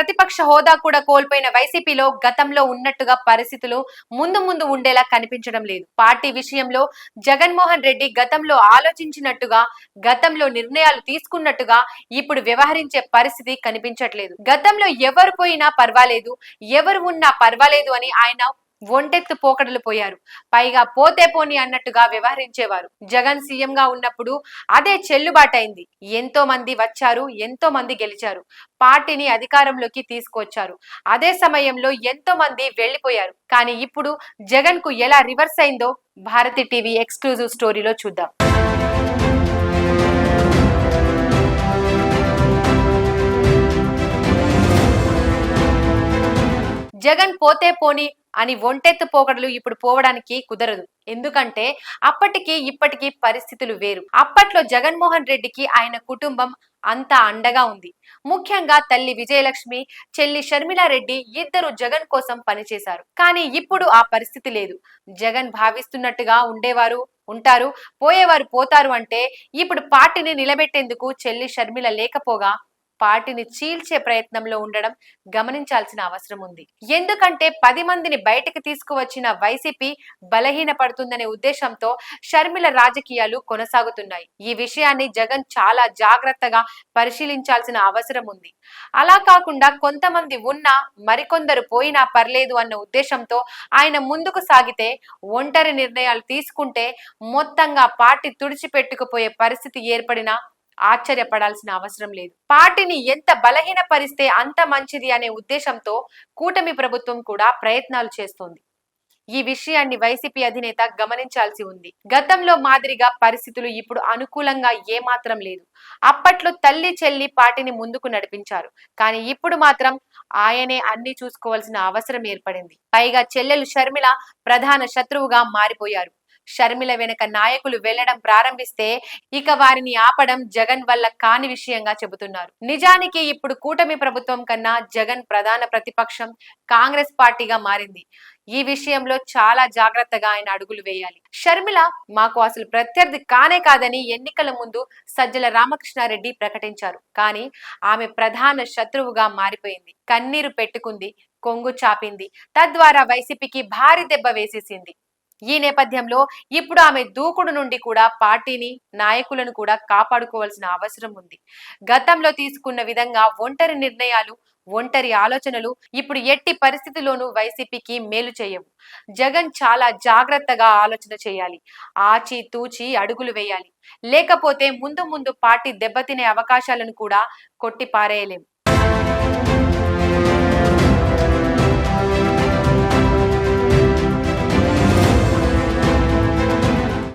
ప్రతిపక్ష హోదా కూడా కోల్పోయిన వైసీపీలో గతంలో ఉన్నట్టుగా పరిస్థితులు ముందు ముందు ఉండేలా కనిపించడం లేదు. పార్టీ విషయంలో జగన్మోహన్ రెడ్డి గతంలో ఆలోచించినట్టుగా గతంలో నిర్ణయాలు తీసుకున్నట్టుగా ఇప్పుడు వ్యవహరించే పరిస్థితి కనిపించట్లేదు. గతంలో ఎవరు పోయినా పర్వాలేదు ఎవరు ఉన్నా పర్వాలేదు అని ఆయన ఒంటెత్తు పోకడలు పోయారు. పైగా పోతే పోని అన్నట్టుగా వ్యవహరించేవారు. జగన్ సీఎం గా ఉన్నప్పుడు అదే చెల్లుబాటైంది. ఎంతో మంది వచ్చారు ఎంతో మంది గెలిచారు. పార్టీని అధికారంలోకి తీసుకొచ్చారు అదే సమయంలో ఎంతో మంది వెళ్ళిపోయారు కానీ ఇప్పుడు జగన్కు ఎలా రివర్స్ అయిందో భారతి టీవీ ఎక్స్క్లూజివ్ స్టోరీలో చూద్దాం. జగన్ పోతే పోని అని ఒంటెత్తు పోకడలు ఇప్పుడు పోవడానికి కుదరదు. ఎందుకంటే అప్పటికి ఇప్పటికి పరిస్థితులు వేరు. అప్పట్లో జగన్మోహన్ రెడ్డికి ఆయన కుటుంబం అంతా అండగా ఉంది. ముఖ్యంగా తల్లి విజయలక్ష్మి చెల్లి షర్మిలారెడ్డి ఇద్దరు జగన్ కోసం పనిచేశారు. కానీ ఇప్పుడు ఆ పరిస్థితి లేదు. జగన్ భావిస్తున్నట్టుగా ఉండేవారు ఉంటారు పోయేవారు పోతారు అంటే ఇప్పుడు పార్టీని నిలబెట్టేందుకు చెల్లి షర్మిల లేకపోగా పార్టీని చీల్చే ప్రయత్నంలో ఉండడం గమనించాల్సిన అవసరం ఉంది. ఎందుకంటే పది మందిని బయటకు తీసుకువచ్చిన వైసీపీ బలహీన పడుతుందనే ఉద్దేశంతో షర్మిల రాజకీయాలు కొనసాగుతున్నాయి. ఈ విషయాన్ని జగన్ చాలా జాగ్రత్తగా పరిశీలించాల్సిన అవసరం ఉంది. అలా కాకుండా కొంతమంది ఉన్నా మరికొందరు పోయినా పర్లేదు అన్న ఉద్దేశంతో ఆయన ముందుకు సాగితే ఒంటరి నిర్ణయాలు తీసుకుంటే మొత్తంగా పార్టీ తుడిచిపెట్టుకుపోయే పరిస్థితి ఏర్పడినా ఆశ్చర్యపడాల్సిన అవసరం లేదు. పార్టీని ఎంత బలహీనపరిస్తే అంత మంచిది అనే ఉద్దేశంతో కూటమి ప్రభుత్వం కూడా ప్రయత్నాలు చేస్తోంది. ఈ విషయాన్ని వైసీపీ అధినేత గమనించాల్సి ఉంది. గతంలో మాదిరిగా పరిస్థితులు ఇప్పుడు అనుకూలంగా ఏమాత్రం లేదు. అప్పట్లో తల్లి చెల్లి పార్టీని ముందుకు నడిపించారు. కానీ ఇప్పుడు మాత్రం ఆయనే అన్ని చూసుకోవాల్సిన అవసరం ఏర్పడింది. పైగా చెల్లెలు షర్మిల ప్రధాన శత్రువుగా మారిపోయారు. షర్మిల వెనుక నాయకులు వెళ్ళడం ప్రారంభిస్తే ఇక వారిని ఆపడం జగన్ వల్ల కాని విషయంగా చెబుతున్నారు. నిజానికి ఇప్పుడు కూటమి ప్రభుత్వం కన్నా జగన్ ప్రధాన ప్రతిపక్షం కాంగ్రెస్ పార్టీగా మారింది. ఈ విషయంలో చాలా జాగ్రత్తగా ఆయన అడుగులు వేయాలి. షర్మిల మాకు అసలు ప్రత్యర్థి కానే కాదని ఎన్నికల ముందు సజ్జల రామకృష్ణారెడ్డి ప్రకటించారు. కానీ ఆమె ప్రధాన శత్రువుగా మారిపోయింది. కన్నీరు పెట్టుకుంది కొంగు చాపింది. తద్వారా వైసీపీకి భారీ దెబ్బ వేసేసింది. ఈ నేపథ్యంలో ఇప్పుడు ఆమె దూకుడు నుండి కూడా పార్టీని నాయకులను కూడా కాపాడుకోవాల్సిన అవసరం ఉంది. గతంలో తీసుకున్న విధంగా ఒంటరి నిర్ణయాలు ఒంటరి ఆలోచనలు ఇప్పుడు ఎట్టి పరిస్థితిలోనూ వైసీపీకి మేలు చేయవు. జగన్ చాలా జాగ్రత్తగా ఆలోచన చేయాలి. ఆచి తూచి అడుగులు వేయాలి. లేకపోతే ముందు ముందు పార్టీ దెబ్బతినే అవకాశాలను కూడా కొట్టి పారేయలేం